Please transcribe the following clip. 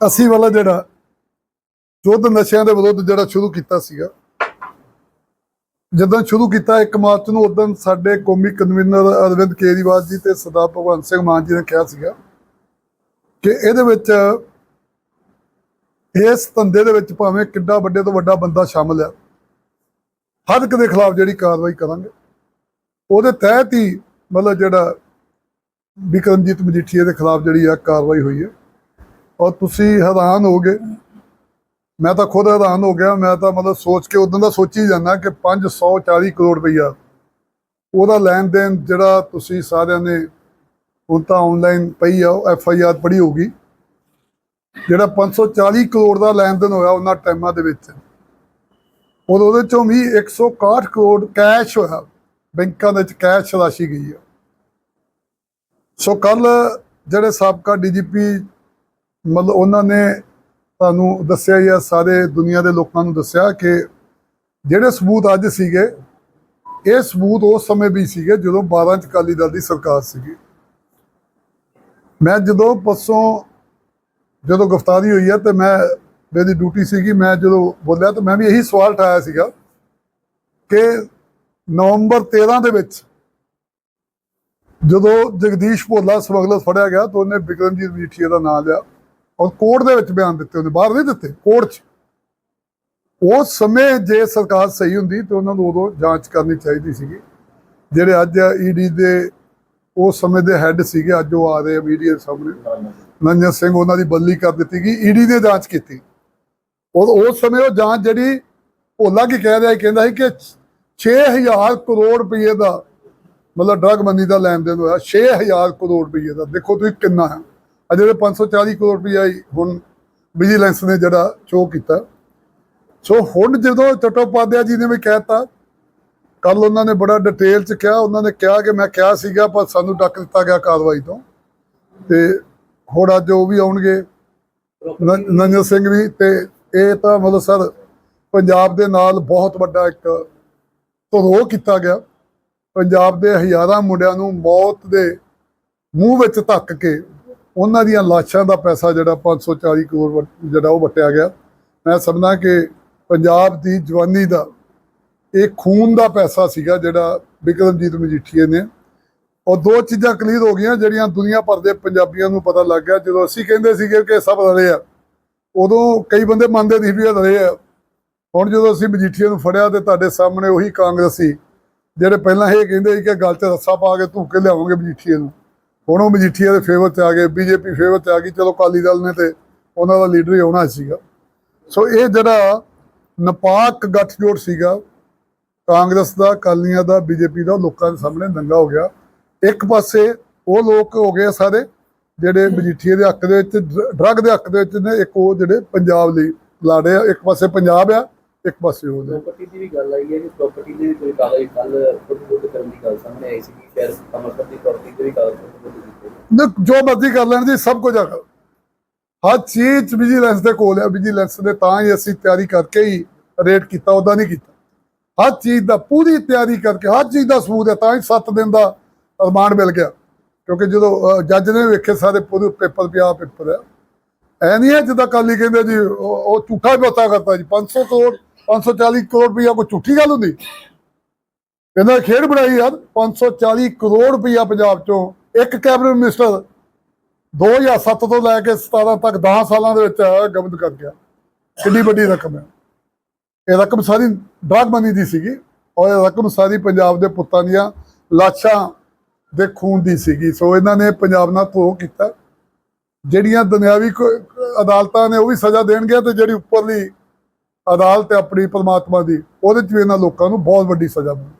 ਅਸੀਂ ਵਾਲਾ ਜਿਹੜਾ ਯੁੱਧ ਨਸ਼ਿਆਂ ਦੇ ਵਿਰੁੱਧ ਜਿਹੜਾ ਸ਼ੁਰੂ ਕੀਤਾ ਸੀਗਾ, ਜਦੋਂ ਸ਼ੁਰੂ ਕੀਤਾ 1 ਮਾਰਚ ਨੂੰ ਉਦੋਂ ਸਾਡੇ ਕੌਮੀ ਕਨਵੀਨਰ ਅਰਵਿੰਦ ਕੇਜਰੀਵਾਲ ਜੀ ਤੇ ਸਰਦਾਰ ਭਗਵੰਤ ਸਿੰਘ ਮਾਨ ਜੀ ਨੇ ਕਿਹਾ ਸੀਗਾ ਕਿ ਇਹਦੇ ਵਿੱਚ ਇਸ ਧੰਦੇ ਦੇ ਵਿੱਚ ਭਾਵੇਂ ਕਿੱਡਾ ਵੱਡੇ ਤੋਂ ਵੱਡਾ ਬੰਦਾ ਸ਼ਾਮਲ ਆ, ਹਰ ਇੱਕ ਦੇ ਖਿਲਾਫ ਜਿਹੜੀ ਕਾਰਵਾਈ ਕਰਾਂਗੇ। ਉਹਦੇ ਤਹਿਤ ਹੀ ਮਤਲਬ ਜਿਹੜਾ ਬਿਕਰਮਜੀਤ ਮਜੀਠੀਆ ਦੇ ਖਿਲਾਫ ਜਿਹੜੀ ਆ ਕਾਰਵਾਈ ਹੋਈ ਹੈ। ਔਰ ਤੁਸੀਂ ਹੈਰਾਨ ਹੋਗੇ ਮੈਂ ਤਾਂ ਖੁਦ ਹੈਰਾਨ ਹੋ ਗਿਆ। ਮੈਂ ਤਾਂ ਮਤਲਬ ਸੋਚ ਕੇ ਉਦੋਂ ਦਾ ਸੋਚੀ ਜਾਂਦਾ ਕਿ 540 ਕਰੋੜ ਰੁਪਈਆ ਉਹਦਾ ਲੈਣ ਦੇਣ ਜਿਹੜਾ ਤੁਸੀਂ ਸਾਰਿਆਂ ਨੇ ਹੁਣ ਤਾਂ ਆਨਲਾਈਨ ਪਈ ਆ ਐਫ ਆਈ ਆਰ ਪੜੀ ਹੋਗੀ ਜਿਹੜਾ 540 ਕਰੋੜ ਦਾ ਲੈਣ ਦੇਣ ਹੋਇਆ ਉਹਨਾਂ ਟਾਈਮਾਂ ਦੇ ਵਿੱਚ। ਔਰ ਉਹਦੇ ਚੋਂ ਵੀ 161 ਕਰੋੜ ਕੈਸ਼ ਹੋਇਆ। ਬੈਂਕਾਂ ਦੇ ਵਿੱਚ ਕੈਸ਼ ਰਾਸ਼ੀ ਗਈ ਆ। ਸੋ ਕੱਲ ਜਿਹੜੇ ਸਾਬਕਾ ਡੀਜੀਪੀ ਮਤਲਬ ਉਹਨਾਂ ਨੇ ਤੁਹਾਨੂੰ ਦੱਸਿਆ ਜਾਂ ਸਾਰੇ ਦੁਨੀਆ ਦੇ ਲੋਕਾਂ ਨੂੰ ਦੱਸਿਆ ਕਿ ਜਿਹੜੇ ਸਬੂਤ ਅੱਜ ਸੀਗੇ, ਇਹ ਸਬੂਤ ਉਸ ਸਮੇਂ ਵੀ ਸੀਗੇ ਜਦੋਂ 12 ਚ ਅਕਾਲੀ ਦਲ ਦੀ ਸਰਕਾਰ ਸੀਗੀ। ਮੈਂ ਜਦੋਂ ਪਰਸੋਂ ਜਦੋਂ ਗ੍ਰਿਫਤਾਰੀ ਹੋਈ ਹੈ ਤੇ ਮੈਂ ਮੇਰੀ ਡਿਊਟੀ ਸੀਗੀ, ਮੈਂ ਜਦੋਂ ਬੋਲਿਆ ਤਾਂ ਮੈਂ ਵੀ ਇਹੀ ਸਵਾਲ ਉਠਾਇਆ ਸੀਗਾ ਕਿ ਨਵੰਬਰ 13 ਦੇ ਵਿੱਚ ਜਦੋਂ ਜਗਦੀਸ਼ ਭੋਲਾ ਸਮਗਲਰ ਫੜਿਆ ਗਿਆ ਤਾਂ ਉਹਨੇ ਬਿਕਰਮਜੀਤ ਮਜੀਠੀਆ ਦਾ ਨਾਮ ਲਿਆ। ਔਰ ਕੋਰਟ ਦੇ ਵਿੱਚ ਬਿਆਨ ਦਿੱਤੇ ਉਹਨੇ, ਬਾਹਰ ਨਹੀਂ ਦਿੱਤੇ, ਕੋਰਟ 'ਚ। ਉਸ ਸਮੇਂ ਜੇ ਸਰਕਾਰ ਸਹੀ ਹੁੰਦੀ ਤੇ ਉਹਨਾਂ ਨੂੰ ਉਦੋਂ ਜਾਂਚ ਕਰਨੀ ਚਾਹੀਦੀ ਸੀਗੀ। ਜਿਹੜੇ ਅੱਜ ਈਡੀ ਦੇ ਉਸ ਸਮੇਂ ਦੇ ਹੈੱਡ ਸੀਗੇ, ਅੱਜ ਉਹ ਆ ਰਹੇ ਆ ਮੀਡੀਆ ਸਾਹਮਣੇ। ਨੰਜਨ ਸਿੰਘ ਉਹਨਾਂ ਦੀ ਬਦਲੀ ਕਰ ਦਿੱਤੀ ਗਈ, ਈਡੀ ਨੇ ਜਾਂਚ ਕੀਤੀ। ਔਰ ਉਸ ਸਮੇਂ ਉਹ ਜਾਂਚ ਜਿਹੜੀ ਭੋਲਾ ਕੀ ਕਹਿ ਰਿਹਾ ਕਹਿੰਦਾ ਸੀ ਕਿ 6000 ਕਰੋੜ ਰੁਪਏ ਦਾ ਮਤਲਬ ਡਰਗ ਮੰਨੀ ਦਾ ਲੈਣ ਦੇਣ ਹੋਇਆ 6000 ਕਰੋੜ ਰੁਪਏ ਦਾ। ਦੇਖੋ ਤੁਸੀਂ ਕਿੰਨਾ ਹੈ। ਅਜੇ ਦੇ 540 ਕਰੋੜ ਰੁਪਇਆ ਹੁਣ ਵਿਜੀਲੈਂਸ ਨੇ ਜਿਹੜਾ ਸ਼ੋਅ ਕੀਤਾ। ਸੋ ਹੁਣ ਜਦੋਂ ਚਟੋਪਾਧਿਆ ਜੀ ਨੇ ਵੀ ਕਹਿਤਾ ਕੱਲ ਉਹਨਾਂ ਨੇ ਬੜਾ ਡਿਟੇਲ ਚ ਕਿਹਾ, ਉਹਨਾਂ ਨੇ ਕਿਹਾ ਕਿ ਮੈਂ ਕਿਹਾ ਸੀਗਾ, ਪਰ ਸਾਨੂੰ ਡੱਕ ਦਿੱਤਾ ਗਿਆ ਕਾਰਵਾਈ ਤੋਂ। ਤੇ ਹੁਣ ਅੱਜ ਉਹ ਵੀ ਆਉਣਗੇ। ਨ- ਨੰਜਨ ਸਿੰਘ ਵੀ ਤੇ ਇਹ ਤਾਂ ਮਤਲਬ ਸਰ ਪੰਜਾਬ ਦੇ ਨਾਲ ਬਹੁਤ ਵੱਡਾ ਇੱਕ ਧਰੋਹ ਕੀਤਾ ਗਿਆ। ਪੰਜਾਬ ਦੇ ਹਜ਼ਾਰਾਂ ਮੁੰਡਿਆਂ ਨੂੰ ਮੌਤ ਦੇ ਮੂੰਹ ਵਿੱਚ ਧੱਕ ਕੇ ਉਹਨਾਂ ਦੀਆਂ ਲਾਸ਼ਾਂ ਦਾ ਪੈਸਾ ਜਿਹੜਾ 540 ਕਰੋੜ ਵ- ਜਿਹੜਾ ਉਹ ਵਟਿਆ ਗਿਆ। ਮੈਂ ਸਮਝਦਾ ਕਿ ਪੰਜਾਬ ਦੀ ਜਵਾਨੀ ਦਾ ਇਹ ਖੂਨ ਦਾ ਪੈਸਾ ਸੀਗਾ ਜਿਹੜਾ ਬਿਕਰਮਜੀਤ ਮਜੀਠੀਏ ਨੇ। ਔਰ ਦੋ ਚੀਜ਼ਾਂ ਕਲੀਅਰ ਹੋ ਗਈਆਂ ਜਿਹੜੀਆਂ ਦੁਨੀਆ ਭਰ ਦੇ ਪੰਜਾਬੀਆਂ ਨੂੰ ਪਤਾ ਲੱਗ ਗਿਆ। ਜਦੋਂ ਅਸੀਂ ਕਹਿੰਦੇ ਸੀਗੇ ਕਿ ਸਭ ਰਲੇ ਆ, ਉਦੋਂ ਕਈ ਬੰਦੇ ਮੰਨਦੇ ਸੀ ਵੀ ਇਹ ਰਲੇ ਆ। ਹੁਣ ਜਦੋਂ ਅਸੀਂ ਮਜੀਠੀਏ ਨੂੰ ਫੜਿਆ ਤੇ ਤੁਹਾਡੇ ਸਾਹਮਣੇ ਉਹੀ ਕਾਂਗਰਸੀ, ਜਿਹੜੇ ਪਹਿਲਾਂ ਇਹ ਕਹਿੰਦੇ ਸੀ ਕਿ ਗੱਲ 'ਚ ਰੱਸਾ ਪਾ ਕੇ ਧੂਕੇ ਕੇ ਲਿਆਵਾਂਗੇ ਮਜੀਠੀਏ ਨੂੰ। ਹੁਣ ਉਹ ਮਜੀਠੀਆ ਦੇ ਫੇਵਰ 'ਚ ਆ ਗਏ ਬੀਜੇਪੀ ਫੇਵਰ 'ਚ ਆ ਗਈ, ਚਲੋ ਅਕਾਲੀ ਦਲ ਨੇ ਤੇ ਉਹਨਾਂ ਦਾ ਲੀਡਰ ਹੀ ਆਉਣਾ ਸੀਗਾ। ਸੋ ਇਹ ਜਿਹੜਾ ਨਪਾਕ ਗੱਠਜੋੜ ਸੀਗਾ, ਕਾਂਗਰਸ ਦਾ, ਅਕਾਲੀਆਂ ਦਾ ਬੀਜੇਪੀ ਦਾ, ਲੋਕਾਂ ਦੇ ਸਾਹਮਣੇ ਨੰਗਾ ਹੋ ਗਿਆ। ਇੱਕ ਪਾਸੇ ਉਹ ਲੋਕ ਹੋ ਗਏ ਸਾਰੇ, ਜਿਹੜੇ ਮਜੀਠੀਏ ਦੇ ਹੱਕ ਦੇ ਵਿੱਚ, ਡਰੱਗ ਦੇ ਹੱਕ ਦੇ ਵਿੱਚ ਨੇ, ਇੱਕ ਉਹ ਜਿਹੜੇ ਪੰਜਾਬ ਲਈ ਲੜੇ ਆ। ਇੱਕ ਪਾਸੇ ਪੰਜਾਬ ਆ, ਇੱਕ ਪਾਸੇ ਉਹ ਨੇ। ਪ੍ਰਾਪਰਟੀ ਦੀ ਵੀ ਗੱਲ ਆਈ ਹੈ ਕਿ ਪ੍ਰਾਪਰਟੀ ਦੀ ਕੋਈ ਕਾਗਜ਼ ਕੱਲ ਖੁਦ ਕਰਨ ਦੀ ਗੱਲ ਸਾਹਮਣੇ ਆਈ ਸੀ ਕਿ ਸ਼ਾਇਦ ਕਮਲਪਤ ਦੀ ਨਾ, ਜੋ ਮਰਜ਼ੀ ਕਰ ਲੈਣ ਜੀ, ਸਭ ਕੁਝ ਹੈਗਾ ਹਰ ਚੀਜ਼ ਵਿਜੀਲੈਂਸ ਦੇ ਕੋਲ ਹੈ ਵਿਜੀਲੈਂਸ ਨੇ ਤਾਂ ਹੀ ਅਸੀਂ ਤਿਆਰੀ ਕਰਕੇ ਹੀ ਰੇਟ ਕੀਤਾ ਉਹਦਾ ਨਹੀਂ ਕੀਤਾ। ਹਰ ਚੀਜ਼ ਦਾ, ਪੂਰੀ ਤਿਆਰੀ ਕਰਕੇ, ਹਰ ਚੀਜ਼ ਦਾ ਸਬੂਤ ਹੈ ਤਾਂ ਹੀ 7 ਦਿਨ ਦਾ ਰਿਮਾਂਡ ਮਿਲ ਗਿਆ। ਕਿਉਂਕਿ ਜਦੋਂ ਜੱਜ ਨੇ ਵੇਖੇ ਸਾਰੇ ਪੂਰੇ ਪੇਪਰ ਪਿਆ ਪੇਪਰ ਹੈ ਐ ਨਹੀਂ ਹੈ ਜਿੱਦਾਂ ਕਾਲੀ ਕਹਿੰਦੇ ਜੀ, ਉਹ ਝੂਠਾ ਹੀ ਪਤਾ ਕਰਤਾ ਜੀ 500 ਕਰੋੜ 540 ਕਰੋੜ ਰੁਪਇਆ ਕੋਈ ਝੂਠੀ ਗੱਲ ਹੁੰਦੀ? ਕਹਿੰਦਾ ਖੇਡ ਬਣਾਈ ਯਾਰ 540 ਕਰੋੜ ਰੁਪਈਆ ਪੰਜਾਬ ਚੋਂ, ਇੱਕ ਕੈਬਨਿਟ ਮਿਨਿਸਟਰ 2007 ਤੋਂ ਲੈ ਕੇ 17 ਤੱਕ 10 ਸਾਲਾਂ ਦੇ ਵਿੱਚ ਗਬਨ ਕਰ ਗਿਆ। ਕਿੰਨੀ ਵੱਡੀ ਰਕਮ ਹੈ। ਇਹ ਰਕਮ ਸਾਰੀ ਡਰਗ ਮਨੀ ਦੀ ਸੀਗੀ ਔਰ ਇਹ ਰਕਮ ਸਾਰੀ ਪੰਜਾਬ ਦੇ ਪੁੱਤਾਂ ਦੀਆਂ ਲਾਸ਼ਾਂ ਦੇ ਖੂਨ ਦੀ ਸੀਗੀ। ਸੋ ਇਹਨਾਂ ਨੇ ਪੰਜਾਬ ਨਾਲ ਧੋਖਾ ਕੀਤਾ। ਜਿਹੜੀਆਂ ਦੁਨਿਆਵੀ ਅਦਾਲਤਾਂ ਨੇ ਉਹ ਵੀ ਸਜ਼ਾ ਦੇਣਗੇ ਤੇ ਜਿਹੜੀ ਉੱਪਰਲੀ ਅਦਾਲਤ ਹੈ ਆਪਣੀ ਪਰਮਾਤਮਾ ਦੀ, ਉਹਦੇ ਚ ਵੀ ਇਹਨਾਂ ਲੋਕਾਂ ਨੂੰ ਬਹੁਤ ਵੱਡੀ ਸਜ਼ਾ ਮਿਲੂ।